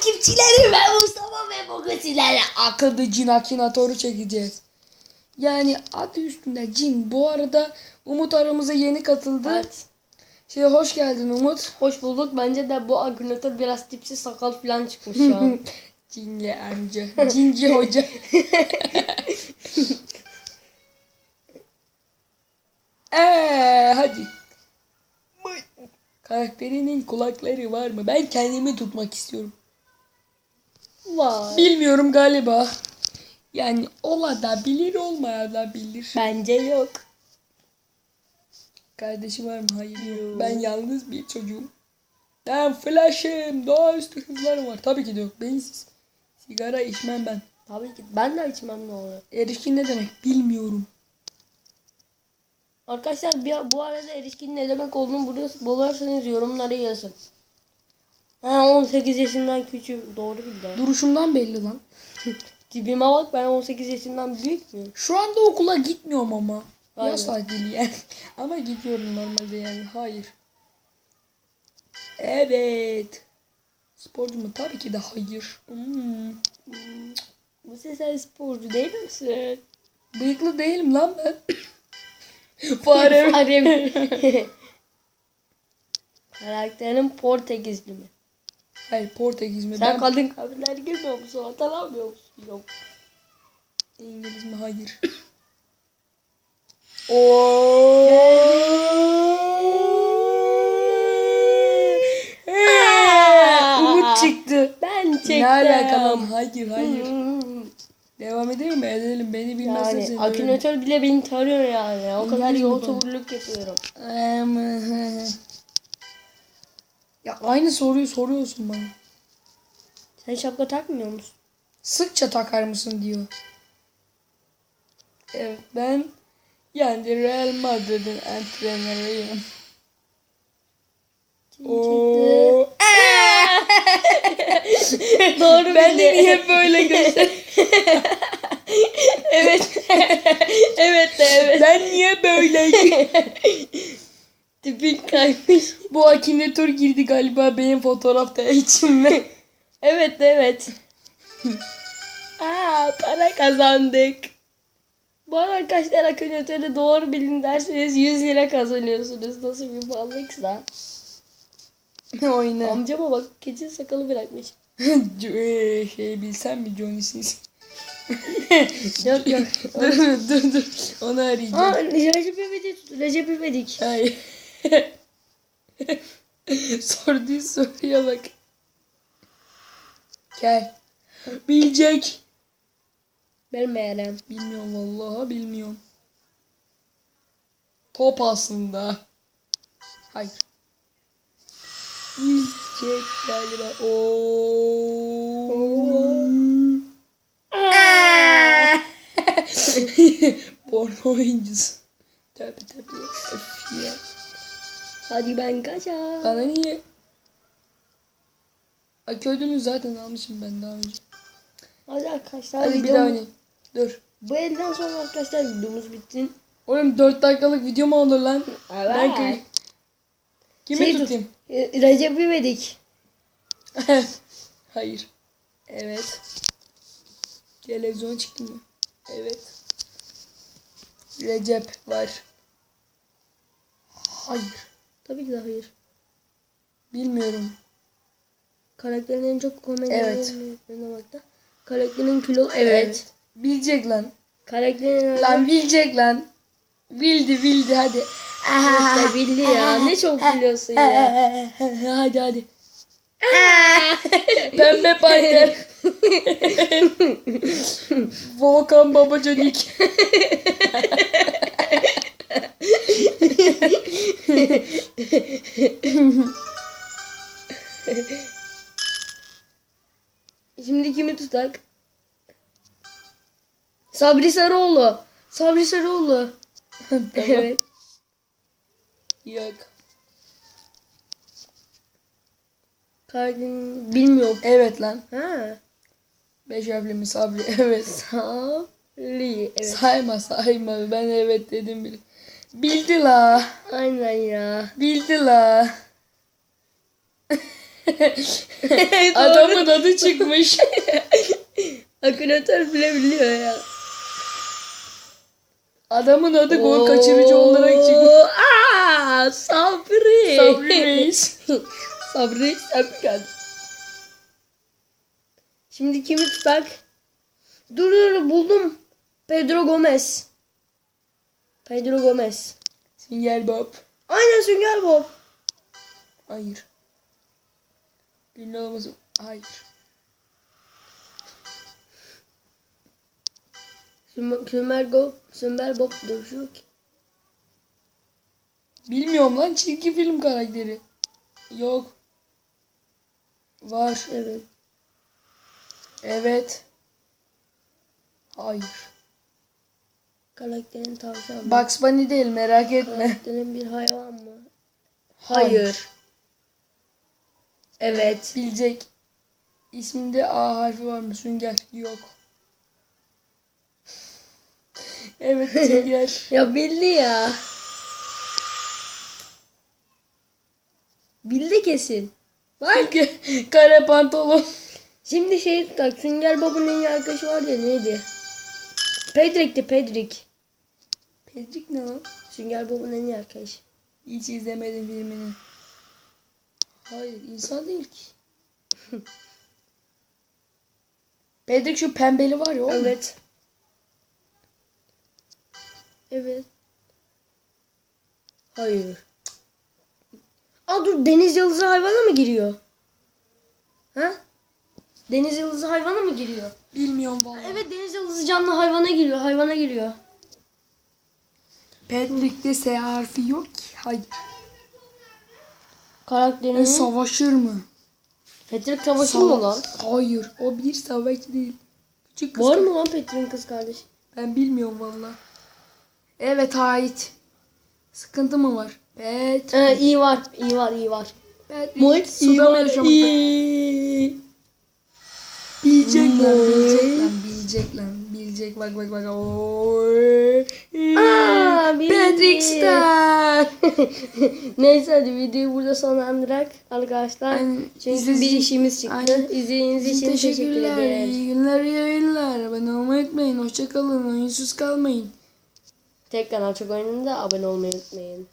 takipçileri ve Mustafa ve bugün sizlerle akıllı cin akinatoru çekeceğiz. Yani adı üstünde cin. Bu arada Umut aramıza yeni katıldı. Evet. Şey hoş geldin Umut. Hoş bulduk. Bence de bu akünatör biraz tipsiz sakal falan çıkmış şu an. Cinli amca. Cinci hoca. Eee hadi. Karakterinin kulakları var mı? Ben kendimi tutmak istiyorum. Var. Bilmiyorum galiba. Yani ola da bilir olmaya da bilir. Bence yok. Kardeşim var mı? Hayır yok. Ben yalnız bir çocuğum. Ben flash'ım. Doğaüstü hızlarım var. Tabii ki de yok. Bensiz. Sigara içmem ben. Tabii ki. Ben de içmem ne olur. Erişkin ne demek? Bilmiyorum. Arkadaşlar bir, bu arada erişkinin ne demek olduğunu bulursanız yorumlara yazın. Ha 18 yaşından küçük. Doğru bildi. Duruşumdan belli lan. Tipime bak ben 18 yaşından büyük müyüm? Şu anda okula gitmiyorum ama. Aynen. Yaz tatili yani. ama gidiyorum normalde yani. Hayır. Evet. Sporcu mu? Tabii ki de hayır. Hmm. Bu ses sen sporcu değil misin? Bıyıklı değilim lan ben. Fare. Fare? Karakterin Portekizli mi? Hayır Portekiz mi? Sen Ben kadın kabileler girmiyor musun? Hatırlamıyor musun? Yok. İngiliz mi? Hayır. Oo. Umut çıktı. Ben çektim. Ne alaka lan? Hayır hayır. Hmm. Devam edelim mi? Edelim. Beni bilmezsen Yani seni akünatör bile beni tarıyor yani. O kadar bu? youtuberluk yapıyorum. Ya aynı soruyu soruyorsun bana. Sen şapka takmıyor musun? Sıkça takar mısın diyor. Evet ben yani Real Madrid'in antrenörüyüm. Oo. Doğru ben de niye böyle göster? evet. evet de evet. ben niye böyle? Tipin kaymış. Bu Akinator girdi galiba benim fotoğrafta içime. Evet evet. Aa para kazandık. Bu arada arkadaşlar akünatörü doğru bilin derseniz 100 lira kazanıyorsunuz. Nasıl bir ballıksa. Oyna. Amcama bak keçi sakalı bırakmış. Eee, şey bilsem mi Johnny Sins? Yok yok. dur dur dur. Onu arayacağım. Aa Recep İvedik. Recep İvedik. Hayır. Sorduğu soruya bak. Gel. Bilecek. Bilmeyelim. Bilmiyorum vallahi bilmiyorum. Top aslında. Hayır. Bilecek galiba. Oo. Porno oyuncusu. Tabi tabi. Öf ya. Hadi ben kaçar. Bana niye? Akü ödülünü zaten almışım ben daha önce. Hadi arkadaşlar. Hadi bir daha oynayayım. Dur. Bu elden sonra arkadaşlar videomuz bitsin. Oğlum 4 dakikalık video mu olur lan? Ben Evet. kı- Kimi Şey tut. tutayım? E, Recep İvedik. Hayır. Evet. Televizyon çıktı mı? Evet. Recep var. Hayır. Tabii ki de hayır. Bilmiyorum. Karakterin en çok komedi Evet. oynamakta. Karakterin kilo evet. Bilecek lan. Karakterin Lan bilecek lan. Bildi bildi hadi. İşte bildi ya. Ne çok biliyorsun ya. hadi hadi. Pembe panter. Volkan Babacanik. Tutak? Sabri Sarıoğlu. Sabri Sarıoğlu. evet. Yok. Karakterin bilmiyorum. Evet lan. Ha. Beş harfli mi Sabri? Evet. Sabri. Evet. Sayma sayma. Ben evet dedim bile. Bildi la. Aynen ya. Bildi la. Adamın adı çıkmış. Akınatör bile biliyor ya. Adamın adı gol kaçırıcı olarak çıkmış. Aa, Sabri. Sabri Reis. Sabri geldin? Şimdi kimi tutak? Dur dur buldum. Pedro Gomez. Pedro Gomez. Sünger Bob. Aynen Sünger Bob. Hayır. Ünlü olmasın. Hayır. Sümer, Sümer Bob. Sümer Bob dövüşüyor ki. Bilmiyorum lan çizgi film karakteri. Yok. Var. Evet. Evet. Hayır. Karakterin tavşan mı? Bugs Bunny değil merak etme. Karakterin bir hayvan mı? Hayır. Hayır. Evet. Bilecek. İsminde A harfi var mı? Sünger. Yok. Evet Sünger. Ya bildi ya. Bildi kesin. Bak. Kare pantolon. Şimdi şey tak. Sünger iyi arkadaşı var ya neydi? Pedrik'ti Pedrik. Pedrik ne lan? Sünger Bob'un en iyi arkadaşı. Hiç izlemedim filmini. Hayır insan değil ki. Pedrik şu pembeli var ya o mu? Evet. Hayır. Aa dur deniz yıldızı hayvana mı giriyor? Ha? Deniz yıldızı hayvana mı giriyor? Bilmiyorum vallahi. Evet deniz yıldızı canlı hayvana giriyor. Hayvana giriyor. Pedrik'te S harfi yok ki. Hayır. Karakterinin... E, savaşır mı? Patrick savaşı mı lan? Hayır. O bir savaşçı değil. Küçük kız. Var mı lan Patrick'in kız kardeşi? Ben bilmiyorum valla. Evet ait. Sıkıntı mı var? Evet. Ee, iyi var. iyi var. iyi var. Patrick suda mı yaşamakta? Bilecek lan, bilecek lan, bilecek lan, bilecek. Bak bak bak. Oy. Aa. Patrick Star. Neyse hadi videoyu burada sonlandırak arkadaşlar. Aynen. Çünkü İzlediğiniz- bir işimiz çıktı. Aynen. İzlediğiniz için teşekkür Teşekkürler. ederiz. İyi günler, iyi yayınlar. Abone olmayı unutmayın. Hoşçakalın. Oyunsuz kalmayın. Tek kanal çok oyununda abone olmayı unutmayın.